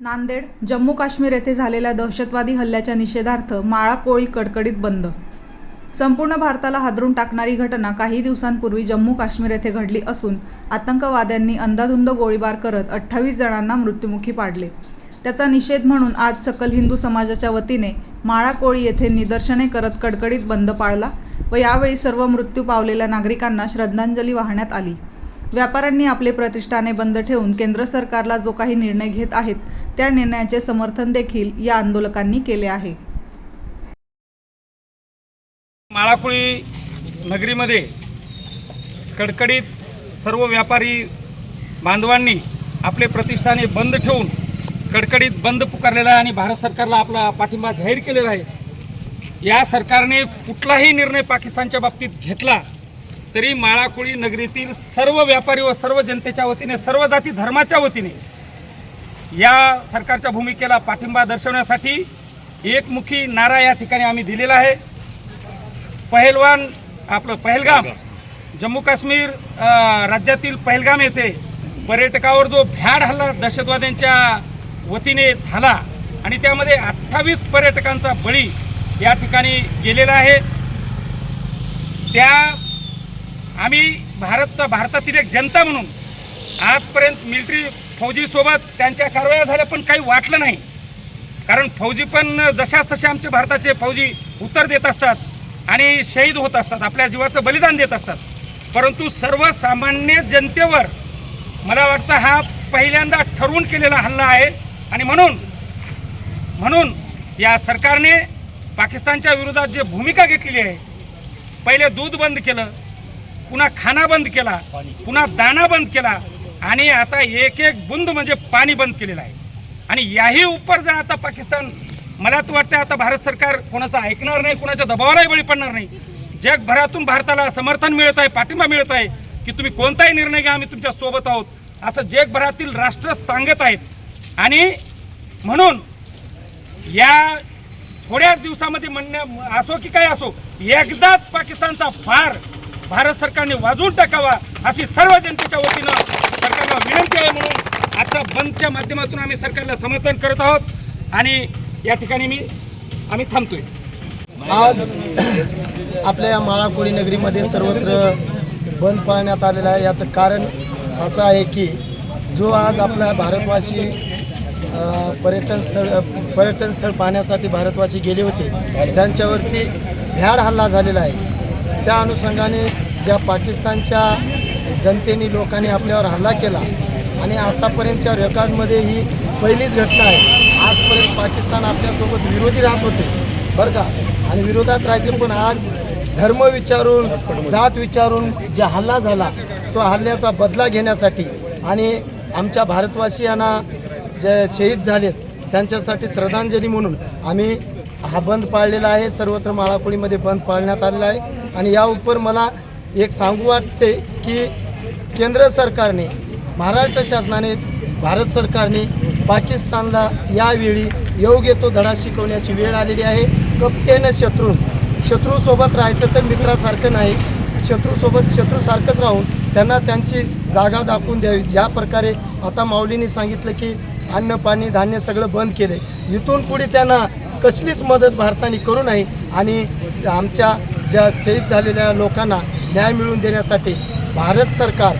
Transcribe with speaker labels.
Speaker 1: नांदेड जम्मू काश्मीर येथे झालेल्या दहशतवादी हल्ल्याच्या निषेधार्थ माळा कोळी कडकडीत बंद. संपूर्ण भारताला हादरून टाकणारी घटना काही दिवसांपूर्वी जम्मू काश्मीर येथे घडली असून आतंकवाद्यांनी अंधाधुंद गोळीबार करत अठ्ठावीस जणांना मृत्युमुखी पाडले. त्याचा निषेध म्हणून आज सकल हिंदू समाजाच्या वतीने माळा कोळी येथे निदर्शने करत कडकडीत बंद पाळला व यावेळी सर्व मृत्यू पावलेल्या नागरिकांना श्रद्धांजली वाहण्यात आली. व्यापाऱ्यांनी आपले प्रतिष्ठाने बंद ठेवून केंद्र सरकारला जो काही निर्णय घेत आहेत त्या निर्णयाचे समर्थन देखील या आंदोलकांनी केले आहे.
Speaker 2: माळाकुळी नगरीमध्ये कडकडीत सर्व व्यापारी बांधवांनी आपले प्रतिष्ठाने बंद ठेवून कडकडीत बंद पुकारलेला आहे आणि भारत सरकारला आपला पाठिंबा जाहीर केलेला आहे. या सरकारने कुठलाही निर्णय पाकिस्तानच्या बाबतीत घेतला तरी माळाकुळी नगरीतील सर्व व्यापारी व सर्व जनतेच्या वतीने सर्व जाती धर्माच्या वतीने या सरकारच्या भूमिकेला पाठिंबा दर्शवण्यासाठी एकमुखी नारा या ठिकाणी आम्ही दिलेला आहे. पहलवान आपलं पहलगाम जम्मू काश्मीर राज्यातील पहलगाम येथे पर्यटकावर जो भ्याड हल्ला दहशतवाद्यांच्या वतीने झाला आणि त्यामध्ये अठ्ठावीस पर्यटकांचा बळी या ठिकाणी गेलेला आहे. त्या आम्ही भारत भारतातील एक जनता म्हणून आजपर्यंत मिलिटरी फौजीसोबत त्यांच्या कारवाया झाल्या पण काही वाटलं नाही. कारण फौजी पण जशाच तसे आमचे भारताचे फौजी उत्तर देत असतात आणि शहीद होत असतात आपल्या जीवाचं बलिदान देत असतात. परंतु सर्वसामान्य जनतेवर मला वाटतं हा पहिल्यांदा ठरवून केलेला हल्ला आहे आणि म्हणून म्हणून या सरकारने पाकिस्तानच्या विरोधात जे भूमिका घेतलेली आहे पहिले दूध बंद केलं पुन्हा खाना बंद केला पुन्हा दाना बंद केला आणि आता एक एक बुंद म्हणजे पाणी बंद केलेलं आहे. आणि याही उपर जर आता पाकिस्तान मला तर वाटतं आता भारत सरकार कोणाचं ऐकणार नाही कोणाच्या दबावालाही बळी पडणार नाही. जगभरातून भारताला समर्थन मिळत आहे पाठिंबा मिळत आहे की तुम्ही कोणताही निर्णय घ्या आम्ही तुमच्यासोबत आहोत. असं जगभरातील राष्ट्र सांगत आहेत. आणि म्हणून या थोड्याच दिवसामध्ये म्हणण्या असो की काय असो एकदाच पाकिस्तानचा फार भारत सरकारने वाजवून टाकावा अशी सर्व जनतेच्या वतीनं सरकारला विनंती आहे म्हणून आता बंदच्या माध्यमातून आम्ही सरकारला समर्थन करत आहोत. आणि या ठिकाणी मी आम्ही थांबतोय.
Speaker 3: आज आपल्या या माळाकोळी नगरीमध्ये सर्वत्र बंद पाळण्यात आलेला आहे. याचं कारण असं आहे की जो आज आपला भारतवासी पर्यटन स्थळ पर्यटन स्थळ पाहण्यासाठी भारतवासी गेले होते त्यांच्यावरती भ्याड हल्ला झालेला आहे. त्या अनुषंगाने ज्या पाकिस्तानच्या जनतेने लोकांनी आपल्यावर हल्ला केला आणि आतापर्यंतच्या रेकॉर्डमध्ये ही पहिलीच घटना आहे. आजपर्यंत पाकिस्तान आपल्यासोबत विरोधी राहत होते बरं का? आणि विरोधात राहायचे पण आज धर्म विचारून जात विचारून जे हल्ला झाला तो हल्ल्याचा बदला घेण्यासाठी आणि आमच्या भारतवासियांना जे शहीद झालेत त्यांच्यासाठी श्रद्धांजली म्हणून आम्ही हा बंद पाळलेला आहे. सर्वत्र माळाकोळीमध्ये बंद पाळण्यात आलेला आहे. आणि या उपर मला एक सांगू वाटते की केंद्र सरकारने महाराष्ट्र शासनाने भारत सरकारने पाकिस्तानला यावेळी योग्य तो धडा शिकवण्याची वेळ आलेली आहे. कप्तेन शत्रू शत्रूसोबत राहायचं तर मित्रासारखं नाही. शत्रूसोबत शत्रूसारखंच राहून त्यांना त्यांची जागा दाखवून द्यावी. ज्या प्रकारे आता माऊलींनी सांगितलं की अन्न पाणी धान्य सगळं बंद केले इथून पुढे त्यांना कसलीच मदत भारताने करू नये आणि आमच्या ज्या शहीद झालेल्या लोकांना न्याय मिळवून देण्यासाठी भारत सरकार